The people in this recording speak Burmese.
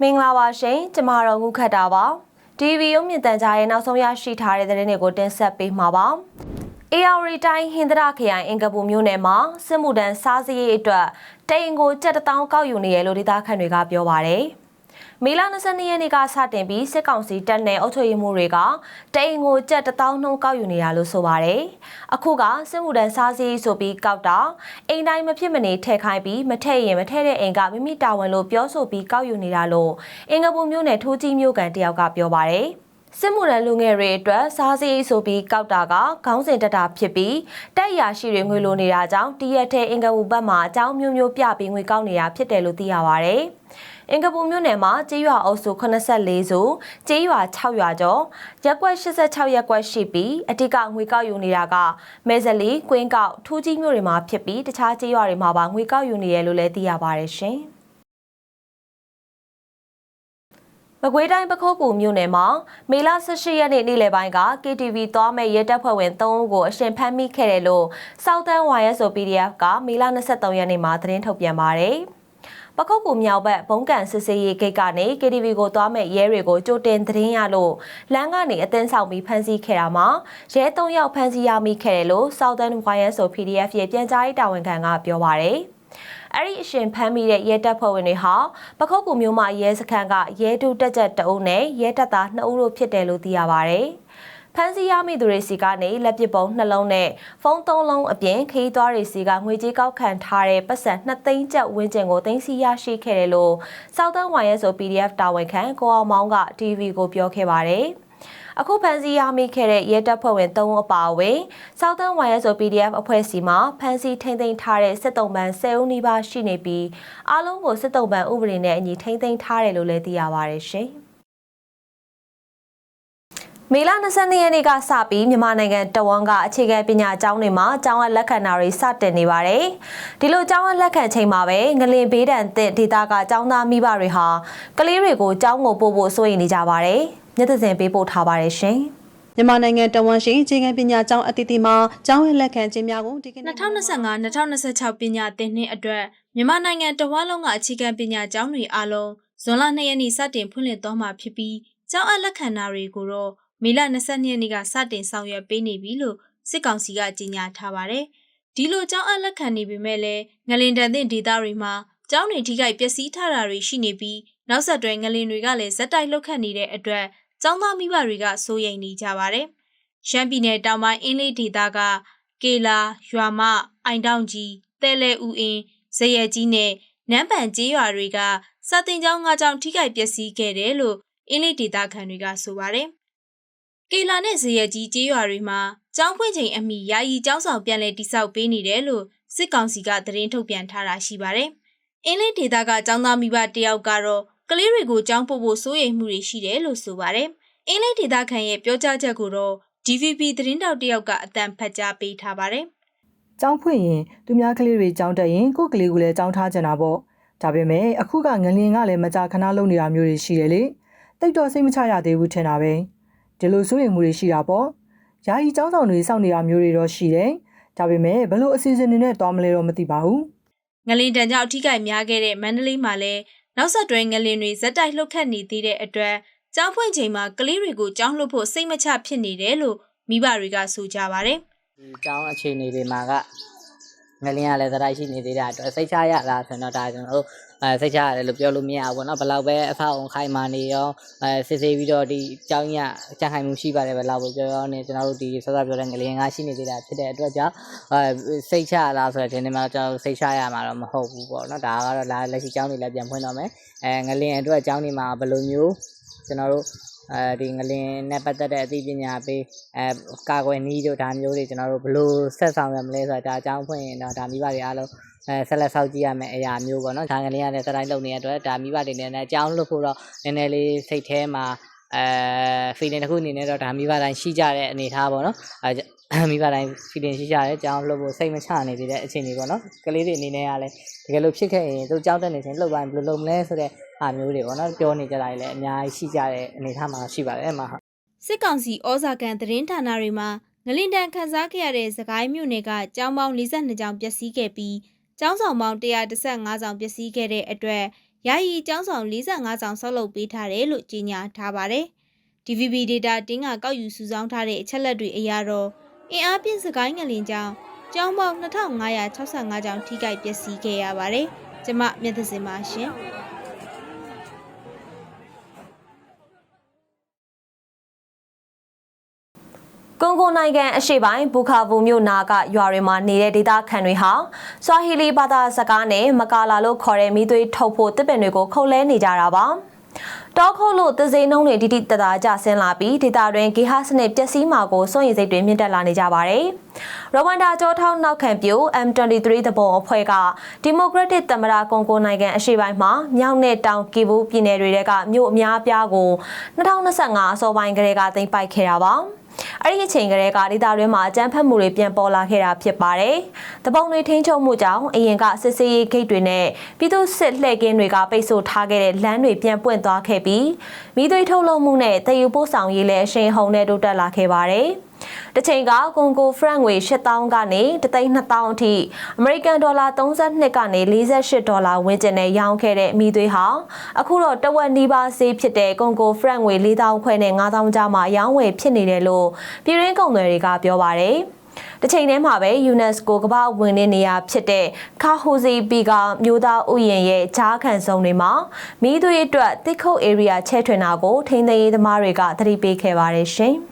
မင်္ဂလာပါရှင်ကျမတို့ငုခတ်တာပါ TV ရုပ်မြင်သံကြားရဲ့နောက်ဆုံးရရှိထားတဲ့သတင်းတွေကိုတင်ဆက်ပေးမှာပါအေယာရီတိုင်းဟင်္ဒရခရိုင်အင်ကပူမြို့နယ်မှာစစ်မှုထမ်းစားစရေးအတွက်တိန်ကိုကြက်တစ်တောင်းကောက်ယူနေရလို့ဒေသခံတွေကပြောပါတယ် မေလ22ရက်နေ့ကစတင်ပြီးစစ်ကောင်စီတပ်နဲ့အုပ်ချုပ်ရေးမှုတွေကတိန်ကိုကြက်တစ်တောင်းနှုံးကောက်ယူနေတာလို့ဆိုပါတယ်။အခုကစစ်မှုထမ်းစားစည်းဆိုပြီးကောက်တာအိမ်တိုင်းမဖြစ်မနေထည့်ခိုင်းပြီးမထည့်ရင်မထည့်တဲ့အိမ်ကမိမိတာဝန်လို့ပြောဆိုပြီးကောက်ယူနေတာလို့အင်္ဂပူမြို့နယ်ထိုးကြီးမြို့ကန်တယောက်ကပြောပါတယ်။စစ်မှုရန်လူငယ်တွေအတွက်စားစည်းဆိုပြီးကောက်တာကခေါင်းစဉ်တက်တာဖြစ်ပြီးတက်ရရှိတွေငွေလိုနေတာကြောင့်တရက်ထဲအင်္ဂပူဘက်မှာအကြောင်းမျိုးမျိုးပြပြီးငွေကောက်နေတာဖြစ်တယ်လို့သိရပါဗျ။ အင်္ဂပူမြို့နယ်မှာကျေးရွာအုပ်စု84စုကျေးရွာ6ရွာကျော်ရက်ကွက်86ရက်ကွက်ရှိပြီးအတိကငွေကောက်ယူနေတာကမဲဇလီကွင်းကောက်ထူးကြီးမြို့တွေမှာဖြစ်ပြီးတခြားကျေးရွာတွေမှာပါငွေကောက်ယူနေရလို့လည်းသိရပါတယ်ရှင်။မကွေးတိုင်းပခုတ်ကူမြို့နယ်မှာမေလ18ရက်နေ့နေ့လယ်ပိုင်းက KTV သွားမဲ့ရဲတပ်ဖွဲ့ဝင်3ဦးကိုအရှင်ဖမ်းမိခဲ့တယ်လို့ Southern YSO PDF ကမေလ23ရက်နေ့မှာသတင်းထုတ်ပြန်ပါတယ်။ ပခုတ်ကူမြောက်ဘက်ဘုံကန်စစ်စေးရေးဂိတ်ကနေ KTV ကိုသွားမဲ့ရဲတွေကိုကြိုတင်သတင်းရလို့လမ်းကနေအသင်းဆောင်ပြီးဖမ်းဆီးခဲ့တာမှာရဲ၃ယောက်ဖမ်းဆီးရမိခဲ့တယ်လို့ Southern YSO PDF ရဲ့ပြန်ကြားရေးတာဝန်ခံကပြောပါတယ်။အဲ့ဒီအရှင်ဖမ်းမိတဲ့ရဲတပ်ဖွဲ့ဝင်တွေဟာပခုတ်ကူမျိုးမှရဲစခန်းကရဲတူတက်ချက်တအုပ်နဲ့ရဲတပ်သား2ဦးတို့ဖြစ်တယ်လို့သိရပါဗျ။ ဖမ်းဆီးရမိသူတွေစီကနေလက်ပစ်ပုံနှလုံးနဲ့ဖုန်းသုံးလုံးအပြင်ခရီးသွားတွေစီကငွေကြေးကောက်ခံထားတဲ့ပတ်စံ2သိန်းကျပ်ဝန်းကျင်ကိုသိမ်းဆည်းရရှိခဲ့တယ်လို့ Southern YSO PDF တာဝန်ခံကိုအောင်မောင်းက TV ကိုပြောခဲ့ပါတယ်။အခုဖန်စီရမိခဲ့တဲ့ရဲတပ်ဖွဲ့ဝင်3ဦးအပါအဝင် Southern YSO PDF အဖွဲ့စီမှာဖန်စီထိမ့်သိမ်းထားတဲ့စစ်တုံးပန်း10ဦးနီးပါးရှိနေပြီးအားလုံးကိုစစ်တုံးပန်းဥပဒေနဲ့အညီထိမ့်သိမ်းထားတယ်လို့လည်းသိရပါတယ်ရှင်။ မေလ22ရက်နေ့ကစပြီးမြန်မာနိုင်ငံတဝန်းကအခြေခံပညာကျောင်းတွေမှာကျောင်းအပ်လက်ခံတာတွေစတင်နေပါတယ်။ဒီလိုကျောင်းအပ်လက်ခံချိန်မှာပဲငလင်ဘေးဒဏ်သင့်ဒေသကကျောင်းသားမိဘတွေဟာကလေးတွေကိုကျောင်းကိုပို့ဖို့စိုးရိမ်နေကြပါတယ်။မျက်သစင်ပေးပို့ထားပါတယ်ရှင်။မြန်မာနိုင်ငံတဝန်ရှိအခြေခံပညာကျောင်းအသီးသီးမှာကျောင်းရဲ့လက်ခံခြင်းများကိုဒီကနေ့2025-2026ပညာသင်နှစ်အတွက်မြန်မာနိုင်ငံတဝန်းလုံးကအခြေခံပညာကျောင်းတွေအားလုံးဇွန်လ2ရက်နေ့စတင်ဖွင့်လှစ်သွားမှာဖြစ်ပြီးကျောင်းအပ်လက်ခံတာတွေကိုတော့ မေလ22ရက်နေ့ကစတင်ဆောင်ရွက်ပေးနေပြီလို့စစ်ကောင်စီကကြေညာထားပါတယ်။ဒီလိုကျောင်းအပ်လက်ခံနေပေမဲ့လည်းငလင်တန်တဲ့ဒေသတွေမှာကျောင်းတွေထိခိုက်ပျက်စီးထားတာတွေရှိနေပြီးနောက်ဆက်တွဲငလင်တွေကလည်းဇက်တိုက်လှုပ်ခတ်နေတဲ့အတွက်ကျောင်းသားမိဘတွေကစိုးရိမ်နေကြပါတယ်။ရှမ်းပြည်နယ်တောင်ပိုင်းအင်းလေးဒေသကကေလာရွာမအိုင်တောင်ကြီးတဲလဲဦးအင်းဇရယ်ကြီးနဲ့နန်းပန်ကျေးရွာတွေကစာတင်ကျောင်းငါးကျောင်းထိခိုက်ပျက်စီးခဲ့တယ်လို့အင်းလေးဒေသခံတွေကဆိုပါတယ်။ ကေလာနဲ့ဇရယ်ကြီးကျေးရွာတွေမှာကျောင်းဖွင့်ချိန်အမိယာယီကျောင်းဆောင်ပြန်လည်တိစောက်ပေးနေတယ်လို့စစ်ကောင်စီကသတင်းထုတ်ပြန်ထားတာရှိပါတယ်။အင်းလေးဒေသကကျောင်းသားမိဘတယောက်ကတော့ကလေးတွေကိုကျောင်းပို့ဖို့စိုးရိမ်မှုတွေရှိတယ်လို့ဆိုပါတယ်။အင်းလေးဒေသခံရဲ့ပြောကြားချက်ကိုတော့ DVB သတင်းတောက်တယောက်ကအတန်ဖတ်ကြားပေးထားပါတယ်။ကျောင်းဖွင့်ရင်သူများကလေးတွေကျောင်းတက်ရင်ကိုယ့်ကလေးကိုလည်းကျောင်းထားကြတာပေါ့ဒါပေမဲ့အခုကငလင်ကလည်းမကြာခဏလုပ်နေတာမျိုးတွေရှိတယ်လေတိတ်တော့စိတ်မချရသေးဘူးထင်တာပဲ ဒီလိုစိုးရိမ်မှုတွေရှိတာပေါ့ယာယီကျောင်းဆောင်တွေစောင့်နေတာမျိုးတွေတော့ရှိတယ်ဒါပေမဲ့ဘလို့အစီအစဉ်တွေနဲ့သွားမလဲတော့မသိပါဘူးငလင်တန်ကြောင့်အထိကိများခဲ့တဲ့မန္တလေးမှာလည်းနောက်ဆက်တွဲငလင်တွေဇက်တိုက်လှုပ်ခတ်နေသေးတဲ့အတွက်ကျောင်းဖွင့်ချိန်မှာကလေးတွေကိုကျောင်းလှုပ်ဖို့စိတ်မချဖြစ်နေတယ်လို့မိဘတွေကဆိုကြပါတယ်ဒီကျောင်းအခြေအနေတွေမှာက ငလင်းရလဲသတိုက်ရှိနေသေးတာအတွက်စိတ်ချရတာဆိုတော့ဒါကျွန်တော်တို့အဲစိတ်ချရတယ်လို့ပြောလို့မရဘူးပေါ့နော်ဘယ်လောက်ပဲအဖေအောင်ခိုင်မာနေရောအဲစစ်ဆေးပြီးတော့ဒီကျောင်းရကြံ့ခိုင်မှုရှိပါတယ်ဘယ်လောက်ပဲပြောရောနေကျွန်တော်တို့ဒီဆောစောပြောတဲ့ငလင်းကရှိနေသေးတာဖြစ်တဲ့အတွက်ကြောင့်အဲစိတ်ချရလားဆိုတော့ဒီနေ့မှာကျွန်တော်တို့စိတ်ချရမှာတော့မဟုတ်ဘူးပေါ့နော်ဒါကတော့လက်ရှိကျောင်းတွေလည်းပြန်ဖွင့်တော့မယ်အဲငလင်းအတွက်ကျောင်းတွေမှာဘယ်လိုမျိုး ကျွန်တော်တို့အဲဒီငလင်နဲ့ပတ်သက်တဲ့အသိပညာပေးအဲကာကွယ်နည်းတို့ဒါမျိုးတွေကျွန်တော်တို့ဘယ်လိုဆက်ဆောင်ရမလဲဆိုတာဒါအကြောင်းဖွင့်ရင်တော့ဒါမိဘတွေအားလုံးအဲဆက်လက်ဆောက်ကြည့်ရမယ်အရာမျိုးပေါ့နော်ဒါငလင်ရတဲ့စတိုင်းလုပ်နေတဲ့အတွက်ဒါမိဘတွေနဲ့လည်းအကြောင်းလွတ်ဖို့တော့နည်းနည်းလေးစိတ်ထဲမှာအဲ feeling တစ်ခုအနေနဲ့တော့ဒါမိဘတိုင်းရှိကြတဲ့အနေအထားပေါ့နော်အဲ မိဘတိုင်း feeling ရှိကြတယ်ကြောင်းလှုပ်ဖို့စိတ်မချနေသေးတဲ့အခြေအနေပေါ့နော်ကလေးတွေအနေနဲ့ကလည်းတကယ်လို့ဖြစ်ခဲ့ရင်သူကြောင်းတက်နေစဉ်လှုပ်ပိုင်းဘယ်လိုလုပ်မလဲဆိုတဲ့အားမျိုးတွေပေါ့နော်ပြောနေကြတာလည်းအများကြီးရှိကြတဲ့အနေအထားမှာရှိပါတယ်အဲ့မှာဟုတ်စစ်ကောင်စီဩဇာကန်သတင်းဌာနတွေမှာငလင်တန်ခန်းစားခဲ့ရတဲ့သခိုင်းမြို့နယ်ကကျောင်းပေါင်း42ကျောင်းပျက်စီးခဲ့ပြီးကျောင်းဆောင်ပေါင်း115ဆောင်ပျက်စီးခဲ့တဲ့အတွက်ယာယီကျောင်းဆောင်45ဆောင်ဆောက်လုပ်ပေးထားတယ်လို့ကြေညာထားပါတယ်။ DVB data တင်းကကောက်ယူစုဆောင်းထားတဲ့အချက်လက်တွေအရတော့ အင်အားပြင်းစကိုင်းငလင်ကြောင်းကျောင်းပေါင်း2565ကျောင်းထိခိုက်ပျက်စီးခဲ့ရပါတယ်။ကျမမျက်သစင်ပါရှင်။ကွန်ဂိုနိုင်ငံအရှေ့ပိုင်းဘူခါဗူမြို့နာကရွာတွေမှာနေတဲ့ဒေသခံတွေဟာဆွာဟီလီဘာသာစကားနဲ့မကာလာလို့ခေါ်တဲ့မိသွေးထုတ်ဖို့တစ်ပင်တွေကိုခုတ်လဲနေကြတာပါ တောခုတ်လို့သစိနှုံးတွေတိတိတသားကျဆင်းလာပြီးဒေသတွင်းဂေဟစနစ်ပျက်စီးမှာကိုစွန့်ရည်စိတ်တွေမြင့်တက်လာနေကြပါတယ်။ရဝမ်ဒါကြောထောင်းနောက်ခံပြို M23 တဘုံအဖွဲ့ကဒီမိုကရက်တစ်သမ္မတကွန်ဂိုနိုင်ငံအရှေ့ပိုင်းမှာမြောက်နဲ့တောင်ကီဘူးပြည်နယ်တွေကမြို့အများအပြားကို2025အစောပိုင်းကတည်းကသိမ်းပိုက်ခဲ့တာပါ။ အဲ့ဒီအချိန်ကလေးကဒေသတွင်းမှာအကြမ်းဖက်မှုတွေပြန်ပေါ်လာခဲ့တာဖြစ်ပါတယ်။တပုံတွေထိန်းချုပ်မှုကြောင့်အရင်ကစစ်စေးရေးဂိတ်တွေနဲ့ပြည်သူစစ်လှည့်ကင်းတွေကပိတ်ဆို့ထားခဲ့တဲ့လမ်းတွေပြန်ပွင့်သွားခဲ့ပြီးမိသွေးထုတ်လုပ်မှုနဲ့တည်ယူပို့ဆောင်ရေးလည်းအရှိန်ဟုန်နဲ့တိုးတက်လာခဲ့ပါတယ်။ တချိန်ကကွန်ဂိုဖရန့်ငွေ8000ကနေ3,2000အထိအမေရိကန်ဒေါ်လာ32ကနေ48ဒေါ်လာဝန်းကျင်နဲ့ရောင်းခဲ့တဲ့မိသွေးဟာအခုတော့တဝက်နီးပါးဈေးဖြစ်တဲ့ကွန်ဂိုဖရန့်ငွေ4000ခွဲနဲ့9000ကျားမှာရောင်းဝယ်ဖြစ်နေတယ်လို့ပြည်ရင်းကုန်သည်တွေကပြောပါတယ်။တစ်ချိန်တည်းမှာပဲ UNESCO ကမ္ဘာဝင်နေနေရဖြစ်တဲ့ခါဟိုစီပီကမျိုးသားဥယျာဉ်ရဲ့ဂျားခံဆောင်တွေမှာမီးသွေးအတွက်တစ်ခုတ် area ချဲထွင်တာကိုထိန်းသိမ်းရေးသမားတွေကသတိပေးခဲ့ပါတယ်ရှင်။